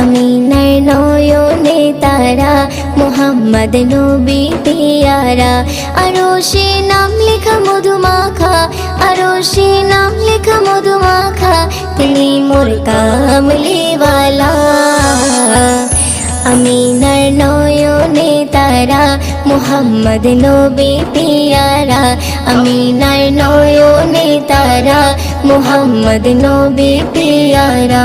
আমিনার নয়নে তারা মোহাম্মদ নবী পিয়ারা। আরও সে নাম লেখা মধুমাখা আরও সে নাম লেখা মধুমাখা, তিনি মোর কামলিওয়ালা আমিনার নয়নে তারা মোহাম্মদ নবী পিয়ারা। আমিনার নয়নে তারা মোহাম্মদ নবী পিয়ারা।